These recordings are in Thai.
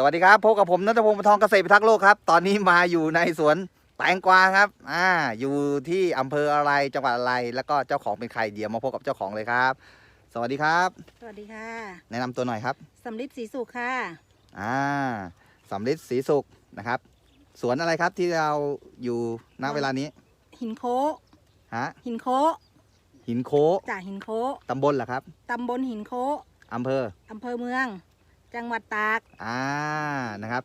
สวัสดีครับพบกับผมนัทพงศ์ปทองเกษตรพิทักษ์โลกครับ ตอนนี้มาอยู่ในสวนแตงกวาครับอ่าอยู่ที่อำเภออะไรจังหวัดอะไร แล้วก็เจ้าของเป็นใครเดี๋ยวมาพบกับเจ้าของเลยครับ สวัสดีครับ สวัสดีค่ะแนะนำตัวหน่อยครับสำลิดสีสุขค่ะ อ่าสำลิดศรีสุขนะครับ สวนอะไรครับที่เราอยู่ณเวลานี้หินโคฮะหินโคหินโคจากหินโคตำบลเหรอครับตำบลหินโคอำเภออำเภอเมือง จังหวัดตากอ่านะครับ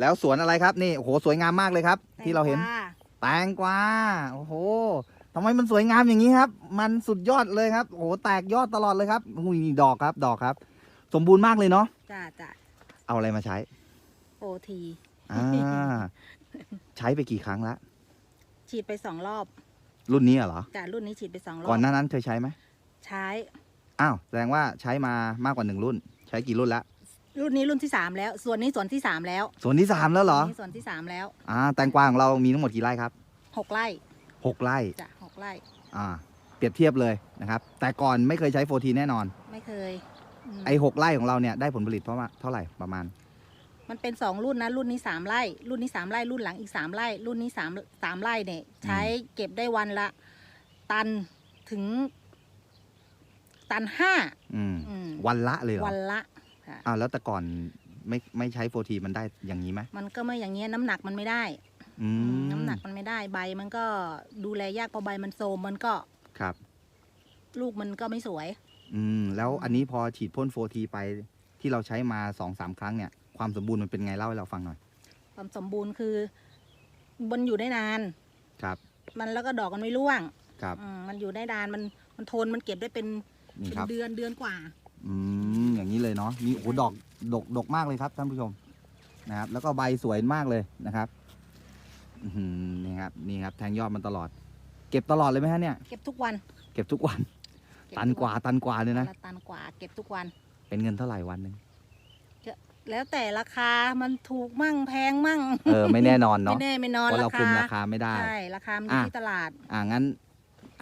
แล้วสวนอะไรครับนี่โอ้โหสวยงามมากเลยครับ ที่เราเห็น แตงกวาแตงกวาโอ้โหทำไมมันสวยงามอย่างนี้ครับ มันสุดยอดเลยครับโอ้โหแตกยอดตลอดเลยครับอุ้ยนี่ดอกครับดอกครับ สมบูรณ์มากเลยเนาะจ้าจ้าเอาอะไรมาใช้โอที อ่า ใช้ไปกี่ครั้งละฉีดไปสองรอบรุ่นนี้เหรอจ้ารุ่นนี้ฉีดไปสองรอบก่อนหน้านั้นเคยใช้ไหมใช้อ้าวแสดงว่าใช้มามากกว่าหนึ่งรุ่น ใช้กี่รุ่นละ รุ่นนี้รุ่นที่สามแล้วส่วนนี้ส่วนที่สามแล้วส่วนที่สามแล้วเหรอส่วนนี้ส่วนที่สามแล้วอ่า แตงกวาของเรามีทั้งหมดกี่ไร่ครับหกไร่หกไร่ จ้ะหกไร่ อ่า เปรียบเทียบเลยนะครับ แต่ก่อนไม่เคยใช้โฟทีแน่นอน ไม่เคยอืมไอ้หกไร่ของเราเนี่ยได้ผลผลิตเพราะว่าเท่าไหร่ประมาณ มันเป็นสองรุ่นนะรุ่นนี้สามไร่ รุ่นนี้สามไร่รุ่นหลังอีกสามไร่ รุ่นนี้สามสามไร่เนี่ย ใช้เก็บได้วันละ ตันถึง ตันห้าอืม อืมวันละเลยเหรอวันละ ค่ะ อ้าวแล้วแต่ก่อนไม่ไม่ใช้โฟทีมันได้อย่างนี้ไหมมันก็ไม่อย่างเงี้ยน้ำหนักมันไม่ได้ อืมน้ำหนักมันไม่ได้ใบ มันก็ดูแลยากพอใบมันโทรมมันก็ครับ ลูกมันก็ไม่สวย อืมแล้วอันนี้พอฉีดพ่นโฟทีไปที่เราใช้มาสองสามครั้งเนี่ย ความสมบูรณ์มันเป็นไงเล่าให้เราฟังหน่อย ความสมบูรณ์คือมันอยู่ได้นาน ครับ มันแล้วก็ดอกมันไม่ร่วงครับ อืมมันอยู่ได้นานมันมันทนมันเก็บได้เป็นนี่เป็นครับ เดือนเดือนกว่า อืม อย่างนี้เลยเนาะนี่โอ้โหดอกดกดกมากเลยครับท่านผู้ชมนะครับ แล้วก็ใบสวยมากเลยนะครับอือหือนี่ครับนี่ครับแทงยอดมันตลอด เก็บตลอดเลยไหมฮะเนี่ยเก็บทุกวัน เก็บทุกวันเก็บตันทุกว่าตันกว่าเลยนะวัละตันกว่าเก็บทุกวัน เป็นเงินเท่าไหร่วันหนึ่งแล้วแต่ราคา มันถูกมั่งแพงมั่ง เออ ไม่แน่นอนไม่เนาะแน่ไม่นอนเพราะเราราคุคามราคาไม่ได้ ใช่ ราคามันอยู่อะที่ตลาด อ่างั้น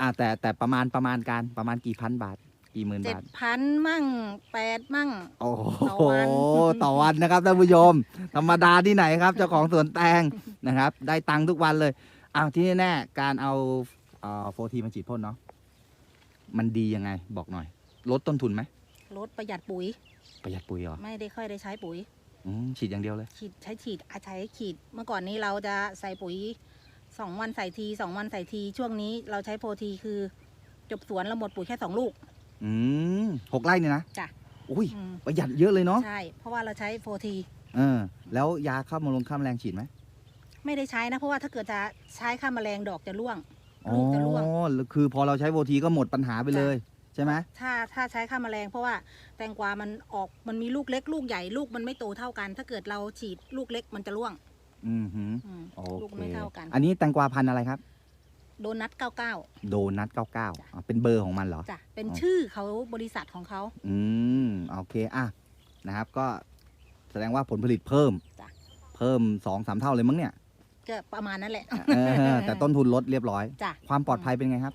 อ่าแต่แต่ประมาณประมาณการประมาณกี่พันบาท กี่หมื่นเจ็ดบาท พันมั่งแปดมั่ง โอ้โหต่อวัน ต่อวันนะครับท่านผู้ชม ธรรมดาที่ไหนครับ เจ้าของสวนแตงนะครับ ได้ตังค์ทุกวันเลยอ้าวที่แน่ๆการเอาโฟทีมาฉีดพ่นเนาะมันดียังไง บอกหน่อย ลดต้นทุนไหมลดประหยัดปุ๋ย ประหยัดปุ๋ยเหรอไม่ได้ค่อยได้ใช้ปุ๋ย อืมฉีดอย่างเดียวเลย ฉีดใช้ฉีดอาใช้ฉีด เมื่อก่อนนี้เราจะใส่ปุ๋ยสองวันใส่ทีสองวันใส่ที ช่วงนี้เราใช้โพทีคือ จบสวนเราหมดปุ๋ยแค่สองลูก อืมหกไร่เนี่ยนะจ้ะ อุ้ยอืมประหยัดเยอะเลยเนาะใช่ เพราะว่าเราใช้โฟทีเออ แล้วยาฆ่าแมลงฆ่าแมลงฉีดไหมไม่ได้ใช้นะ เพราะว่าถ้าเกิดจะใช้ฆ่าแมลงดอกจะร่วง อ๋อลูกจะร่วง คือพอเราใช้โฟทีก็หมดปัญหาไปเลย ใช่ไหมถ้าถ้าใช้ฆ่าแมลง เพราะว่าแตงกวามันออกมันมีลูกเล็กลูกใหญ่ลูกมันไม่โตเท่ากัน ถ้าเกิดเราฉีดลูกเล็กมันจะร่วงอืมหืมอืมโอลูกเคไม่เท่ากัน อันนี้แตงกวาพันธุ์อะไรครับ โดนัทเก้าเก้าโดนัท99อะเป็นเบอร์ของมันเหรอจ้ะเป็นอ๋อชื่อเขาบริษัทของเขาอืมโอเคอะนะครับ ก็แสดงว่าผลผลิตเพิ่มจ้ะเพิ่มสองสามเท่าเลยมั้งเนี่ยก็ประมาณนั้นแหละเออแต่ต้นทุนลดเรียบร้อยจ้ะความปลอดภัยเป็นไงครับ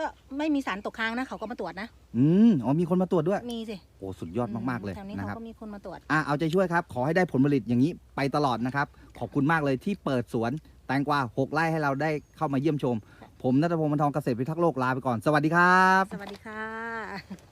ก็ไม่มีสารตกค้างนะเขาก็มาตรวจนะอืมอ๋อมีคนมาตรวจด้วยมีสิโอ้สุดยอดมากๆเลยแถวนี้นะเขาครับก็มีคนมาตรวจอะเอาใจช่วยครับ ขอให้ได้ผลผลิตอย่างนี้ไปตลอดนะครับ ขอบคุณมากเลยที่เปิดสวน แตงกวาหกไร่ให้เราได้เข้ามาเยี่ยมชม ผมนัทพงศ์บรรทองเกษตรพิทักษ์โลกลาไปก่อน สวัสดีครับ สวัสดีค่ะ